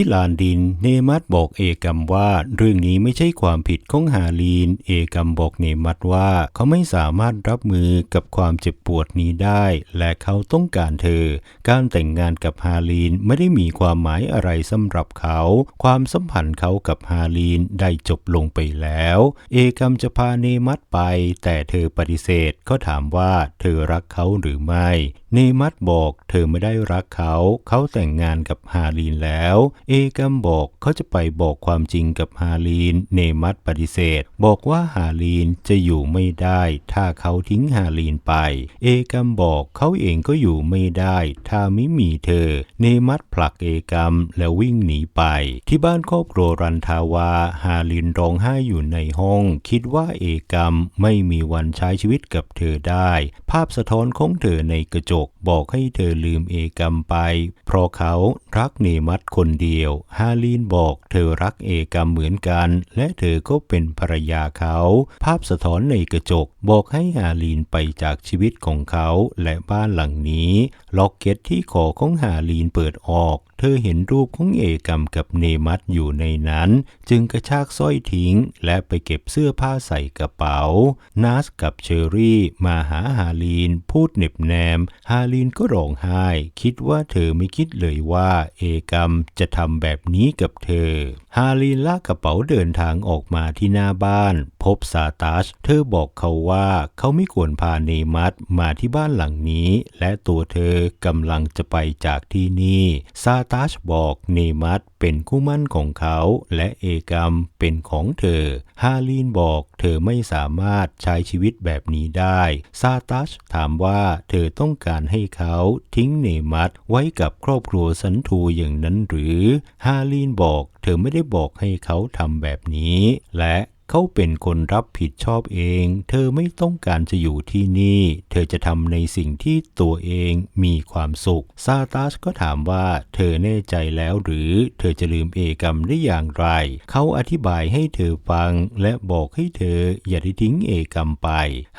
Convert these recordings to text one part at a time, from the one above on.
ที่ลานดินเนมัตบอกเอกัมว่า เรื่องนี้ไม่ใช่ความผิดของฮาลีน เอกัมบอกเนมัตว่า เขาไม่สามารถรับมือกับความเจ็บปวดนี้ได้ และเขาต้องการเธอ การแต่งงานกับฮาลีนไม่ได้มีความหมายอะไรสำหรับเขา ความสัมพันธ์เขากับฮาลีนได้จบลงไปแล้ว เอกัมจะพาเนมัตไป แต่เธอปฏิเสธก็ถามว่าเธอรักเขาหรือไม่เนมัตบอกเธอไม่ได้รักเขา เขาแต่งงานกับฮาลีนแล้ว เอกัมบอกเขาจะไปบอกความจริงกับฮาลีน เนมัตปฏิเสธ บอกว่าฮาลีนจะอยู่ไม่ได้ ถ้าเขาทิ้งฮาลีนไป เอกัมบอกเขาเองก็อยู่ไม่ได้ ถ้าไม่มีเธอ เนมัตผลักเอกัมแล้ววิ่งหนีไป ที่บ้านครอบครัวรันทาวาฮาลีนร้องไห้อยู่ในห้อง คิดว่าเอกัมไม่มีวันใช้ชีวิตกับเธอได้ ภาพสะท้อนของเธอในกระจกบอกให้เธอลืมเอกัมไป เพราะเขารักเนมัตคนเดียว ฮาลีนบอกเธอรักเอกัมเหมือนกัน และเธอก็เป็นภรรยาเขา ภาพสะท้อนในกระจกบอกให้ฮาลีนไปจากชีวิตของเขาและบ้านหลังนี้ ล็อกเก็ตที่คอของฮาลีนเปิดออก เธอเห็นรูปของเอกัมกับเนมัตอยู่ในนั้น จึงกระชากสร้อยทิ้ง และไปเก็บเสื้อผ้าใส่กระเป๋านัสกับเชอรี่มาหาฮาลีนพูดเหน็บแนมฮาลินก็ร้องไห้ คิดว่าเธอไม่คิดเลยว่าเอกัมจะทำแบบนี้กับเธอ ฮาลีนลากกระเป๋าเดินทางออกมาที่หน้าบ้าน พบซาตัสเธอบอกเขาว่าเขาไม่ควรพาเนมัตมาที่บ้านหลังนี้ และตัวเธอกำลังจะไปจากที่นี่ซาตัสบอกเนมัตเป็นคู่มั่นของเขา และเอกัมเป็นของเธอ ฮาลีนบอกเธอไม่สามารถใช้ชีวิตแบบนี้ได้ซาตัสถามว่าเธอต้องการให้เขาทิ้งเนมัตไว้กับครอบครัวสันทูอย่างนั้นหรือ ฮาลีนบอก เธอไม่ได้บอกให้เขาทำแบบนี้ และ เขาเป็นคนรับผิดชอบเอง เธอไม่ต้องการจะอยู่ที่นี่ เธอจะทำในสิ่งที่ตัวเองมีความสุข ซาตัสก็ถามว่าเธอแน่ใจแล้วหรือเธอจะลืมเอกัมได้อย่างไร เขาอธิบายให้เธอฟัง และบอกให้เธออย่าได้ทิ้งเอกัมไป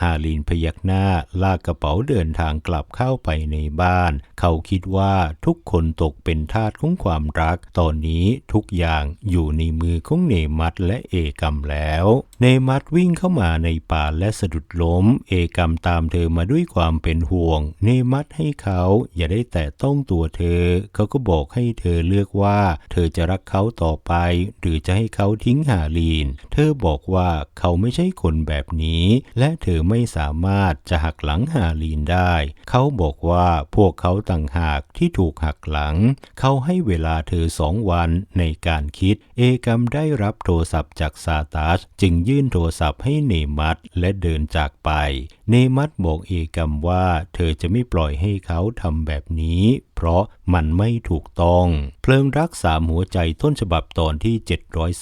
ฮาลินพยักหน้าลากกระเป๋าเดินทางกลับเข้าไปในบ้าน เขาคิดว่าทุกคนตกเป็นทาสของความรัก ตอนนี้ทุกอย่างอยู่ในมือของเนมัตและเอกัมแล้วเนมัตวิ่งเข้ามาในป่าและสะดุดล้ม เอกัมตามเธอมาด้วยความเป็นห่วง เนมัตให้เขาอย่าได้แตะต้องตัวเธอ เขาก็บอกให้เธอเลือกว่า เธอจะรักเขาต่อไป หรือจะให้เขาทิ้งฮาลีน เธอบอกว่าเขาไม่ใช่คนแบบนี้ และเธอไม่สามารถจะหักหลังฮาลีนได้ เขาบอกว่าพวกเขาต่างหากที่ถูกหักหลัง เขาให้เวลาเธอสองวันในการคิด เอกัมได้รับโทรศัพท์จากซาตัสจึงยื่นโทรศัพท์ให้เนมัตและเดินจากไป เนมัตบอกเอกัมว่าเธอจะไม่ปล่อยให้เขาทำแบบนี้ เพราะ มันไม่ถูกต้อง เพลิงรักสามหัวใจต้นฉบับตอนที่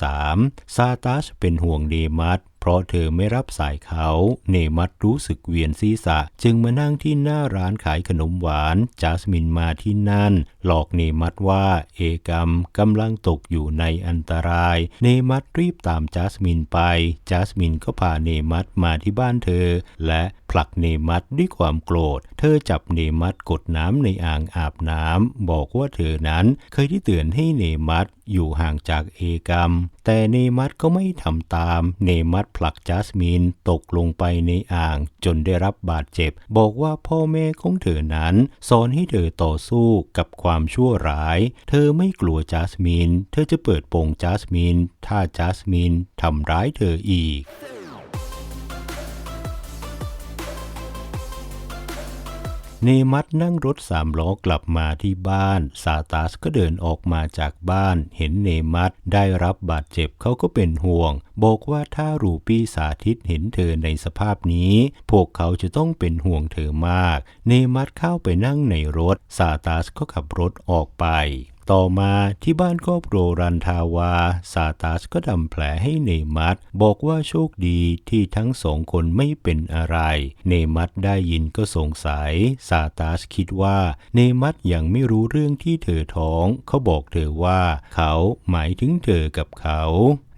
703 ซาตัสเป็นห่วงเนมัตเพราะเธอไม่รับสายเขา เนมัตรู้สึกเวียนศีรษะ จึงมานั่งที่หน้าร้านขายขนมหวานจัสมินมาที่นั่น หลอกเนมัตว่าเอกัมกำลังตกอยู่ในอันตราย เนมัตรีบตามจัสมินไปจัสมินก็พาเนมัตมาที่บ้านเธอ และผลักเนมัตด้วยความโกรธ เธอจับเนมัตกดน้ำในอ่างอาบน้ำ บอกว่าเธอนั้นเคยที่เตือนให้เนมัตอยู่ห่างจากเอกัมแต่เนมัตก็ไม่ทำตาม เนมัตผลักจัสมินตกลงไปในอ่างจนได้รับบาดเจ็บ บอกว่าพ่อแม่ของเธอนั้น สอนให้เธอต่อสู้กับความชั่วร้าย เธอไม่กลัวจัสมิน เธอจะเปิดโปงจัสมิน ถ้าจัสมินทำร้ายเธออีก เนมัตนั่งรถสามล้อกลับมาที่บ้าน ซาตาสก็เดินออกมาจากบ้าน เห็นเนมัตได้รับบาดเจ็บเขาก็เป็นห่วง บอกว่าถ้ารูปี้สาธิตเห็นเธอในสภาพนี้ พวกเขาจะต้องเป็นห่วงเธอมาก เนมัตเข้าไปนั่งในรถ ซาตาสก็ขับรถออกไป ต่อมาที่บ้านครอบครัวรันทาวาซาตาสก็ทำแผลให้เนมัตบอกว่าโชคดีที่ทั้งสองคนไม่เป็นอะไร เนมัตได้ยินก็สงสัยซาตาสคิดว่าเนมัตยังไม่รู้เรื่องที่เธอท้อง เขาบอกเธอว่า เขาหมายถึงเธอกับเขา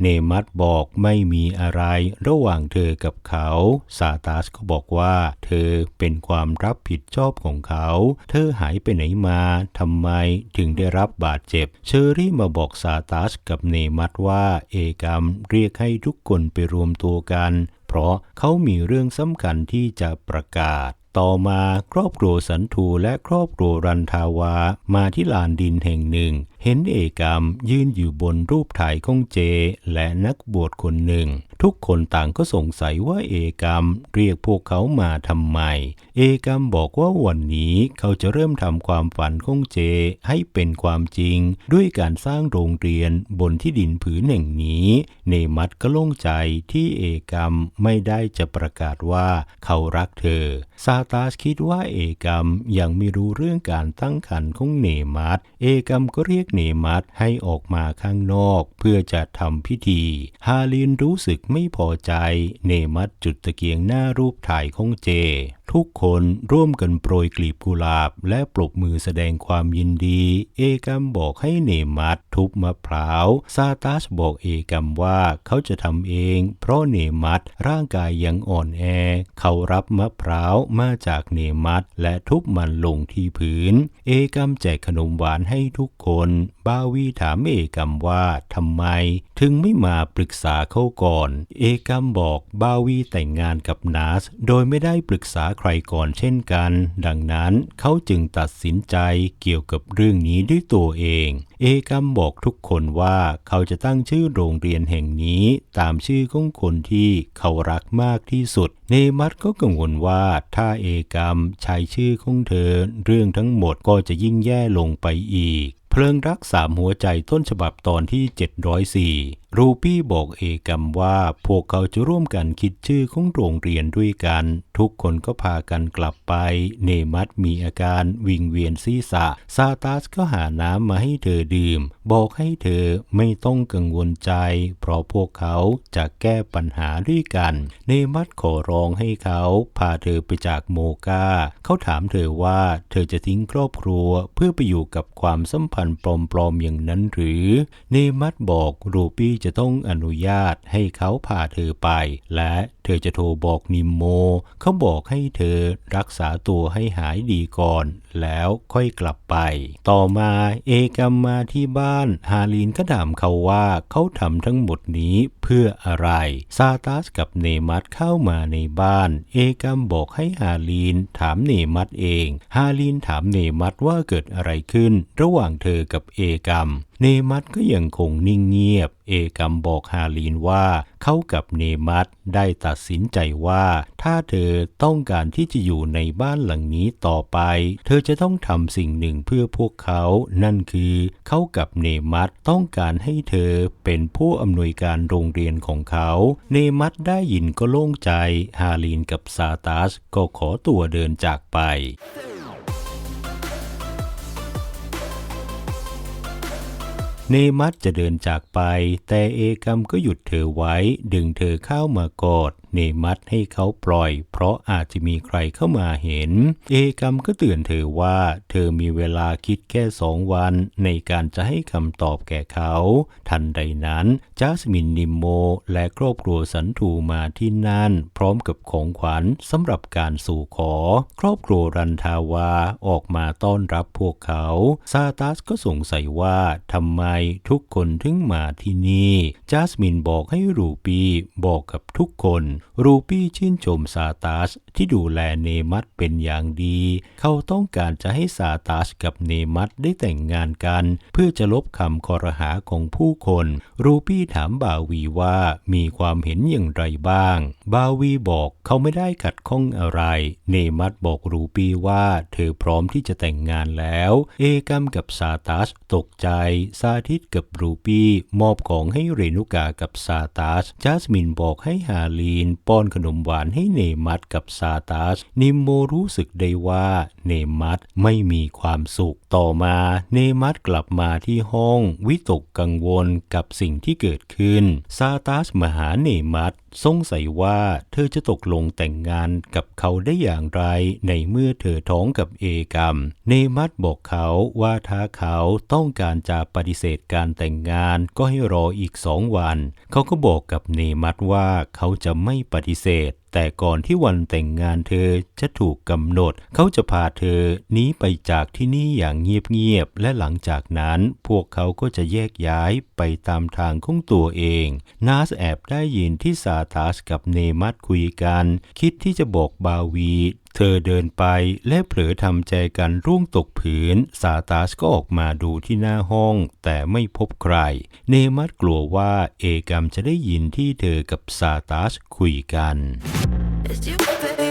เนมัตบอกไม่มีอะไรระหว่างเธอกับเขาซาตาสก็บอกว่า เธอเป็นความรับผิดชอบของเขา เธอหายไปไหนมาทำไมถึงได้รับบาดเจ็บ เชอรี่มาบอกซาตาสกับเนมัตว่าเอกรรมเรียกให้ทุกคนไปรวมตัวกัน เพราะเขามีเรื่องสำคัญที่จะประกาศ ต่อมาครอบครัวสันทูและครอบครัวรันทาวามาที่ลานดินแห่งหนึ่ง เห็นเอกรรมยืนอยู่บนรูปถ่ายของเจ และนักบวชคนหนึ่ง ทุกคนต่างก็สงสัยว่าเอกรรมเรียกพวกเขามาทำไม เอกรรมบอกว่าวันนี้เขาจะเริ่มทำความฝันของเจให้เป็นความจริง ด้วยการสร้างโรงเรียนบนที่ดินผืนแห่งนี้ เนมัตก็โล่งใจที่เอกรรมไม่ได้จะประกาศว่าเขารักเธอ ซาตาสคิดว่าเอกรรมยังไม่รู้เรื่องการตั้งครรภ์ของเนมัตเอกรรมก็เรียกเนมัตให้ออกมาข้างนอก เพื่อจะทำพิธี ฮาลินรู้สึกไม่พอใจเนมัดจุดตะเกียงหน้ารูปถ่ายของเจ ทุกคนร่วมกันโปรยกลีบกุหลาบ และปรบมือแสดงความยินดี เอกรมบอกให้เนมัตทุบมะพร้าว ซาตัสบอกเอกรมว่าเขาจะทำเอง เพราะเนมัตร่างกายยังอ่อนแอ เขารับมะพร้าวมาจากเนมัตและทุบมันลงที่พื้น เอกรมแจกขนมหวานให้ทุกคน บาวีถามเอกรมว่าทำไม ถึงไม่มาปรึกษาเขาก่อน เอกรมบอกบาวีแต่งงานกับนาสโดยไม่ได้ปรึกษาใครก่อนเช่นกัน ดังนั้นเขาจึงตัดสินใจเกี่ยวกับเรื่องนี้ด้วยตัวเอง เอกรมบอกทุกคนว่าเขาจะตั้งชื่อโรงเรียนแห่งนี้ตามชื่อของคนที่เขารักมากที่สุด เนมัตก็กังวลว่าถ้าเอกรมใช้ชื่อของเธอ เรื่องทั้งหมดก็จะยิ่งแย่ลงไปอีก เพลิงรักสามหัวใจต้นฉบับตอนที่ 704 รูปี้บอกเอกรมว่า พวกเขาจะร่วมกันคิดชื่อของโรงเรียนด้วยกัน ทุกคนก็พากันกลับไป เนมัตมีอาการวิงเวียนศีรษะ ซาตาสก็หาน้ำมาให้เธอดื่ม บอกให้เธอไม่ต้องกังวลใจ เพราะพวกเขาจะแก้ปัญหาด้วยกัน เนมัตขอร้องให้เขา พาเธอไปจากโมกาเขาถามเธอว่า เธอจะทิ้งครอบครัวเพื่อไปอยู่กับความสัมพันธ์ปลอมๆอย่างนั้นหรือ เนมัตบอกรูปี้จะต้องอนุญาตให้เขาพาเธอไป และเธอจะโทรบอกนิมโม เขาบอกให้เธอรักษาตัวให้หายดีก่อนแล้วค่อยกลับไป ต่อมาเอกามมาที่บ้านฮาลีนก็ถามเขาว่าเขาทำทั้งหมดนี้เพื่ออะไรซาตัสกับเนมัตเข้ามาในบ้าน เอกามบอกให้ฮาลีนถามเนมัตเอง ฮาลีนถามเนมัตว่าเกิดอะไรขึ้น ระหว่างเธอกับเอกาม เนมัตก็ยังคงนิ่งเงียบ เอกรมบอกฮาลีนว่า เขากับเนมัตได้ตัดสินใจว่า ถ้าเธอต้องการที่จะอยู่ในบ้านหลังนี้ต่อไป เธอจะต้องทำสิ่งหนึ่งเพื่อพวกเขา นั่นคือเขากับเนมัตต้องการให้เธอเป็นผู้อำนวยการโรงเรียนของเขา เนมัตได้ยินก็โล่งใจ ฮาลีนกับซาตัสก็ขอตัวเดินจากไป เนมัตจะเดินจากไป แต่เอกรมก็หยุดเธอไว้ดึงเธอเข้ามากอดเนมัตให้เขาปล่อย เพราะอาจจะมีใครเข้ามาเห็น เอกรมก็เตือนเธอว่า เธอมีเวลาคิดแค่สองวันในการจะให้คำตอบแก่เขา ทันใดนั้นจาสมินนิมโม และครอบครัวสันทูมาที่นั่น พร้อมกับของขวัญสำหรับการสู่ขอ ครอบครัวรันทาวาออกมาต้อนรับพวกเขาซาตัสก็สงสัยว่าทำไมทุกคนถึงมาที่นี่จาสมินบอกให้รูปีบอกกับทุกคนรูปี้ชื่นชมซาตัสที่ดูแลเนมัตเป็นอย่างดี เขาต้องการจะให้ซาตัสกับเนมัตได้แต่งงานกัน เพื่อจะลบคำคอรหาของผู้คน รูปี้ถามบาวีว่ามีความเห็นอย่างไรบ้าง บาวีบอกเขาไม่ได้ขัดข้องอะไร เนมัตบอกรูปี้ว่าเธอพร้อมที่จะแต่งงานแล้ว เอกรมกับซาตัสตกใจซาทิตกับรูปี้มอบของให้เรนุกากับซาตัสจัสมินบอกให้ฮาลีนป้อนขนมหวานให้เนมัสกับซาตาส นิมโมรู้สึกได้ว่าเนมัสไม่มีความสุข ต่อมาเนมัสกลับมาที่ห้อง วิตกกังวลกับสิ่งที่เกิดขึ้น ซาตาสมาหาเนมัสสงสัยว่าเธอจะตกลงแต่งงานกับเขาได้อย่างไร ในเมื่อเธอท้องกับเอกรรม เนมัสบอกเขาว่าถ้าเขาต้องการจะปฏิเสธการแต่งงานก็ให้รออีกสองวัน เขาก็บอกกับเนมัสว่าเขาจะไม่ปฏิเสธ แต่ก่อนที่วันแต่งงานเธอจะถูกกำหนด เขาจะพาเธอหนีไปจากที่นี่อย่างเงียบๆ และหลังจากนั้นพวกเขาก็จะแยกย้ายไปตามทางของตัวเอง นาสแอบได้ยินที่ซาตาสกับเนมัสคุยกัน คิดที่จะบอกบาวีเธอเดินไปและเผลอทำใจกันร่วงตกผืน ซาตาสก็ออกมาดูที่หน้าห้อง แต่ไม่พบใคร เนมัสกลัวว่าเอกรรมจะได้ยินที่เธอกับซาตาสคุยกัน It's you, baby.